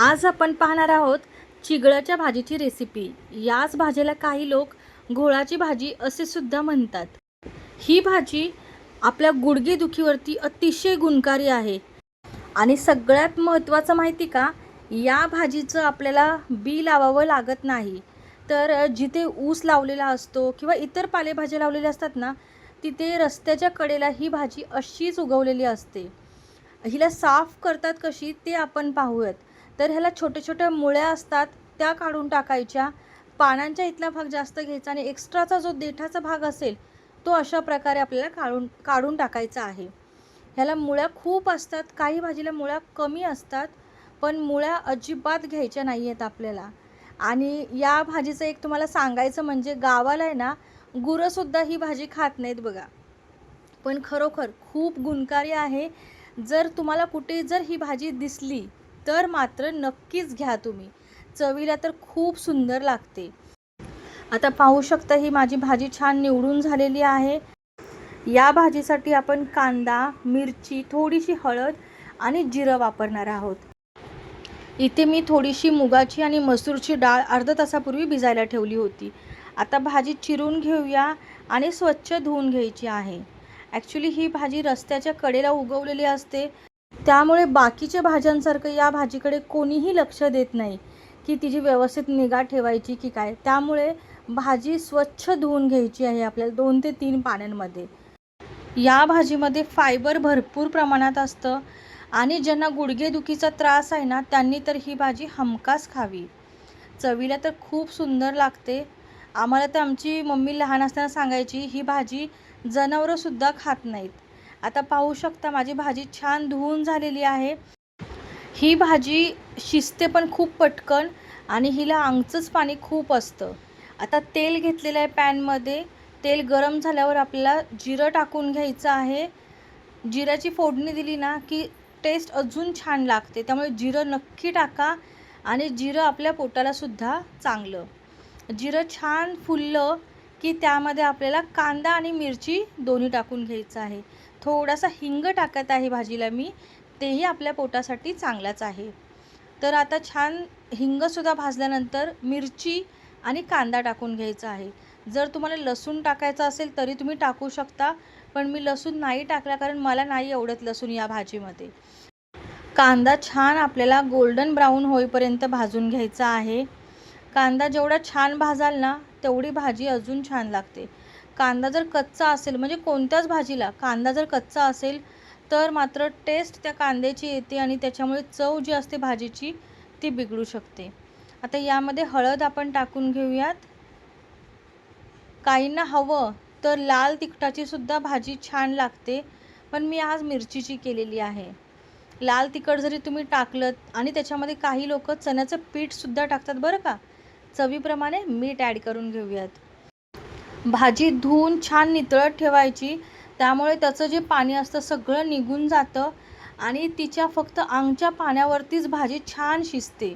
आज आपण पाहणार आहोत चिगळाच्या भाजीची रेसिपी याच भाजीला काही लोक घोळाची भाजी असे सुद्धा म्हणतात. ही भाजी आपल्या गुडघेदुखीवरती अतिशय गुणकारी आहे. आणि सगळ्यात महत्त्वाचं माहिती का? या भाजीचं आपल्याला बी लावावं लागत नाही. तर जिथे ऊस लावलेला असतो किंवा इतर पालेभाज्या लावलेल्या असतात ना तिथे रस्त्याच्या कडेला ही भाजी अशीच उगवलेली असते. हिला साफ करतात कशी ते आपण पाहूयात. तर ह्याला छोट्या छोट्या मुळ्या असतात त्या काढून टाकायच्या. पानांच्या इथला भाग जास्त घ्यायचा आणि एक्स्ट्राचा जो देठाचा भाग असेल तो अशा प्रकारे आपल्याला काढून काढून टाकायचा आहे. ह्याला मुळ्या खूप असतात काही भाजीला मुळ्या कमी असतात पण मुळ्या अजिबात घ्यायच्या नाही आहेत आपल्याला. आणि या भाजीचं एक तुम्हाला सांगायचं म्हणजे गावाला आहे ना गुरंसुद्धा ही भाजी खात नाहीत बघा. पण खरोखर खूप गुणकारी आहे. जर तुम्हाला कुठे जर ही भाजी दिसली तर मात्र नक्कीच घ्या तुम्ही. चवीला तर खूप सुंदर लागते. आता पाहू शकता ही माझी भाजी छान निवडून झालेली आहे. या भाजीसाठी आपण कांदा मिरची थोडीशी हळद आणि जिरं वापरणार आहोत. इथे मी थोडीशी मुगाची आणि मसूरची डाळ अर्धा तासापूर्वी भिजायला ठेवली होती. आता भाजी चिरून घेऊया आणि स्वच्छ धुवून घ्यायची आहे. ॲक्च्युली ही भाजी रस्त्याच्या कडेला उगवलेली असते. त्यामुळे बाकीच्या भाज्यांसारखं या भाजीकडे कोणीही लक्ष देत नाही की तिची व्यवस्थित निगा ठेवायची की काय. त्यामुळे भाजी स्वच्छ धुवून घ्यायची आहे आपल्याला दोन ते तीन पाण्यांमध्ये या भाजीमध्ये फायबर भरपूर प्रमाणात असतं आणि ज्यांना गुडघेदुखीचा त्रास आहे ना त्यांनी तर ही भाजी हमखास खावी. चवीला तर खूप सुंदर लागते. आम्हाला तर आमची मम्मी लहान असताना सांगायची ही भाजी जनावरंसुद्धा खात नाहीत. आता पाहू शकता माझी भाजी छान धुवून झालेली आहे. ही भाजी शिजते पण खूप पटकन आणि हिला आंगचंच पाणी खूप असतं. आता तेल घेतलेलं आहे पॅनमध्ये. तेल गरम झाल्यावर आपल्याला जिरं टाकून घ्यायचं आहे. जिऱ्याची फोडणी दिली ना की टेस्ट अजून छान लागते. त्यामुळे जिरं नक्की टाका आणि जिरं आपल्या पोटालासुद्धा चांगलं. जिरं छान फुललं की त्यामध्ये आपल्याला कांदा आणि मिरची दोन्ही टाकून घ्यायचं आहे. थोडासा हिंग टाकत आहे भाजीला मी तेही आपल्या पोटासाठी चांगलाच आहे. तर आता छान हिंगसुद्धा भाजल्यानंतर मिरची आणि कांदा टाकून घ्यायचा आहे. जर तुम्हाला लसूण टाकायचं असेल तरी तुम्ही टाकू शकता पण मी लसूण नाही टाकला कारण मला नाही आवडत लसूण या भाजीमध्ये. कांदा छान आपल्याला गोल्डन ब्राऊन होईपर्यंत भाजून घ्यायचा आहे. कांदा जेवढा छान भाजाल ना तेवढी भाजी अजून छान लागते. कांदा जर कच्चा असेल म्हणजे कोणत्याच भाजीला कांदा जर कच्चा असेल तर मात्र टेस्ट त्या कांद्याची येते आणि त्याच्यामुळे चव जी असते भाजीची ती बिघडू शकते. आता यामध्ये हळद आपण टाकून घेऊयात. काहींना हवं तर लाल तिखटाची सुद्धा भाजी छान लागते पण मी आज मिरचीची केलेली आहे. लाल तिखट जरी तुम्ही टाकलं आणि त्याच्यामध्ये काही लोक चण्याचं पीठसुद्धा टाकतात बरं का? चवीप्रमाणे मीठ ॲड करून घेऊयात. भाजी धुवून छान नितळत ठेवायची. त्यामुळे त्याचं जे पाणी असतं सगळं निघून जातं आणि तिच्या फक्त अंगच्या पाण्यावरतीच भाजी छान शिजते.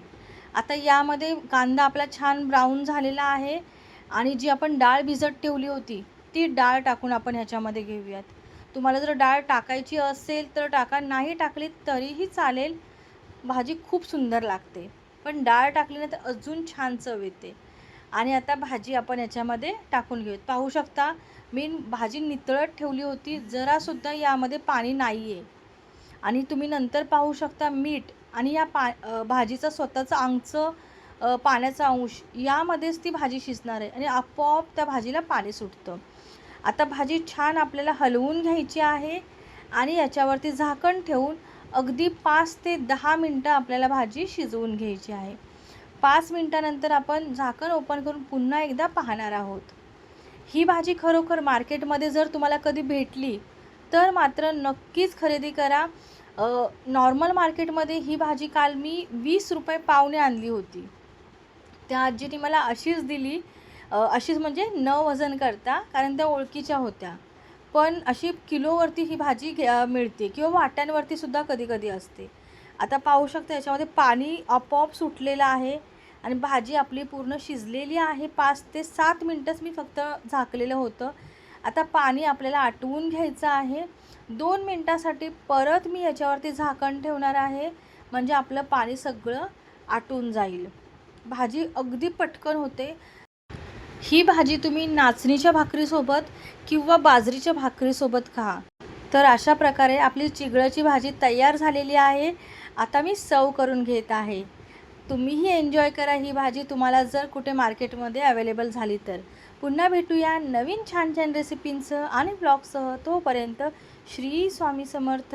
आता यामध्ये कांदा आपला छान ब्राऊन झालेला आहे आणि जी आपण डाळ भिजत ठेवली होती ती डाळ टाकून आपण ह्याच्यामध्ये घेऊयात. तुम्हाला जर डाळ टाकायची असेल तर टाका. नाही टाकली तरीही चालेल. भाजी खूप सुंदर लागते. पण डाळ टाकल्यानंतर अजून छान चव येते. आणि आता भाजी आपण याच्यामध्ये टाकून घेऊयात. पाहू शकता मी भाजी नितळत ठेवली होती जरासुद्धा यामध्ये पाणी नाही आहे आणि तुम्ही नंतर पाहू शकता मीठ आणि या पा भाजीचं स्वतःचं अंगचं पाण्याचा अंश यामध्येच ती भाजी शिजणार आहे आणि आपोआप त्या भाजीला पाणी सुटतं. आता भाजी छान आपल्याला हलवून घ्यायची आहे आणि याच्यावरती झाकण ठेवून अगदी पाच ते दहा मिनटं आपल्याला भाजी शिजवून घ्यायची आहे. पाच मिनटानंतर आपण झाकण ओपन करून पुन्हा एकदा पाहणार आहोत. ही भाजी खरोखर मार्केटमध्ये जर तुम्हाला कधी भेटली तर मात्र नक्कीच खरेदी करा. नॉर्मल मार्केटमध्ये ही भाजी काल मी वीस रुपये पावने आणली होती. त्या आजीने मला अशीच दिली. अशीच म्हणजे न वजन करता कारण त्या ओळखीच्या होत्या. पण अशी किलोवरती ही भाजी घ्या मिळते किंवा वाट्यांवरती सुद्धा कधी कधी असते. आता पाहू शकता याच्यामध्ये पाणी आपोआप सुटलेलं आहे आणि भाजी आपली पूर्ण शिजलेली आहे. पाच ते सात मिनटंच मी फक्त झाकलेलं होतं. आता पाणी आपल्याला आटवून घ्यायचं आहे. दोन मिनटासाठी परत मी याच्यावरती झाकण ठेवणार आहे. म्हणजे आपलं पाणी सगळं आटून जाईल. भाजी अगदी पटकन होते. ही भाजी तुम्ही नाचणीच्या भाकरीसोबत किंवा बाजरीच्या भाकरीसोबत खा. तर अशा प्रकारे आपली चिगळाची भाजी तयार झालेली आहे. आता मी सर्व करून घेत आहे. तुम्हीही एन्जॉय करा ही भाजी. तुम्हाला जर कुठे मार्केटमध्ये अवेलेबल झाली तर. पुन्हा भेटूया नवीन छान छान रेसिपींसह आणि ब्लॉगसह तोपर्यंत श्री स्वामी समर्थ.